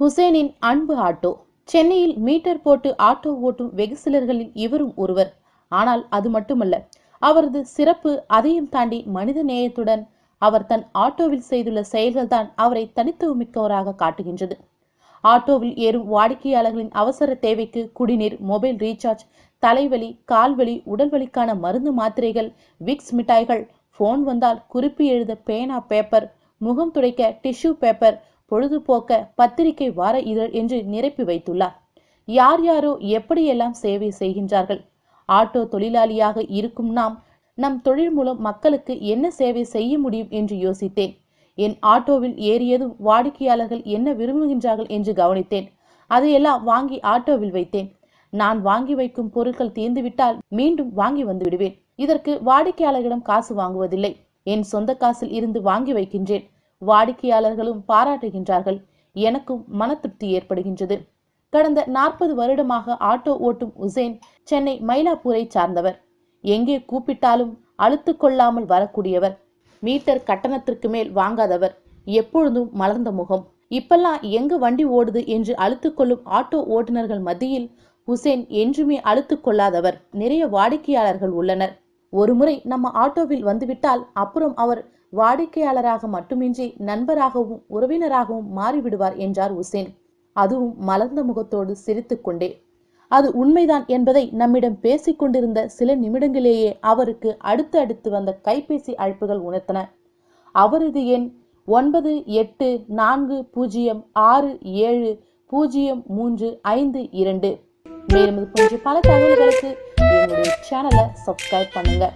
ஹுசேனின் அன்பு ஆட்டோ. சென்னையில் மீட்டர் போட்டு ஆட்டோ ஓட்டும் வெகு சிலர்களில் இவரும் ஒருவர். ஆனால் அது மட்டுமல்ல அவரது சிறப்பு அதையும் தாண்டி மனித நேயத்துடன் அவர் தன் ஆட்டோவில் செய்துள்ள செயல்கள்தான் அவரை தனித்துவமிக்கவராக காட்டுகின்றது. ஆட்டோவில் ஏறும் வாடிக்கையாளர்களின் அவசர தேவைக்கு குடிநீர் மொபைல் ரீசார்ஜ் தலைவலி கால்வலி உடல்வலிக்கான மருந்து மாத்திரைகள் விக்ஸ் மிட்டாய்கள் ஃபோன் வந்தால் குறிப்பு எழுத பேனா பேப்பர் முகம் துடைக்க டிஷ்யூ பேப்பர் பொழுதுபோக்க பத்திரிகை வார இதழ் என்று நிரப்பி வைத்துள்ளார். யார் யாரோ எப்படியெல்லாம் சேவை செய்கின்றார்கள்? ஆட்டோ தொழிலாளியாக இருக்கும் நாம் நம் தொழில் மூலம் மக்களுக்கு என்ன சேவை செய்ய முடியும் என்று யோசித்தேன். என் ஆட்டோவில் ஏறியதும் வாடிக்கையாளர்கள் என்ன விரும்புகின்றார்கள் என்று கவனித்தேன். அதையெல்லாம் வாங்கி ஆட்டோவில் வைத்தேன். நான் வாங்கி வைக்கும் பொருட்கள் தீர்ந்துவிட்டால் மீண்டும் வாங்கி வந்து விடுவேன். இதற்கு வாடிக்கையாளர்களிடம் காசு வாங்குவதில்லை. என் சொந்த காசில் இருந்து வாங்கி வைக்கின்றேன். வாடிக்கையாளர்களும் பாராட்டுகின்றார்கள். எனக்கும் மன திருப்தி ஏற்படுகின்றது. கடந்த நாற்பது வருடமாக ஆட்டோ ஓட்டும் உசேன் சென்னை மயிலாப்பூரை சார்ந்தவர். எங்கே கூப்பிட்டாலும் அழுத்து கொள்ளாமல் வரக்கூடியவர். மீட்டர் கட்டணத்திற்கு மேல் வாங்காதவர். எப்பொழுதும் மலர்ந்த முகம். இப்பெல்லாம் எங்கு வண்டி ஓடுது என்று அழுத்து கொள்ளும் ஆட்டோ ஓட்டுநர்கள் மத்தியில் ஹுசேன் என்றுமே அழுத்து கொள்ளாதவர். நிறைய வாடிக்கையாளர்கள் உள்ளனர். ஒருமுறை நம்ம ஆட்டோவில் வந்துவிட்டால் அப்புறம் அவர் வாடிக்கையாளராக மட்டுமின்றி நண்பராகவும் உறவினராகவும் மாறிவிடுவார் என்றார் உசேன். அதுவும் மலர்ந்த முகத்தோடு சிரித்துக்கொண்டே அது உண்மைதான் என்பதை நம்மிடம் பேசிக் கொண்டிருந்த சில நிமிடங்களேயே அவருக்கு அடுத்து அடுத்து வந்த கைபேசி அழைப்புகள் உணர்த்தன. அவரது எண் ஒன்பது எட்டு நான்கு பூஜ்ஜியம் ஆறு ஏழு பூஜ்ஜியம் மூன்று ஐந்து இரண்டு. மேலும் இது போன்ற பல தகவல்களுக்கு என்னுடைய சேனலை சப்ஸ்கிரைப் பண்ணுங்கள்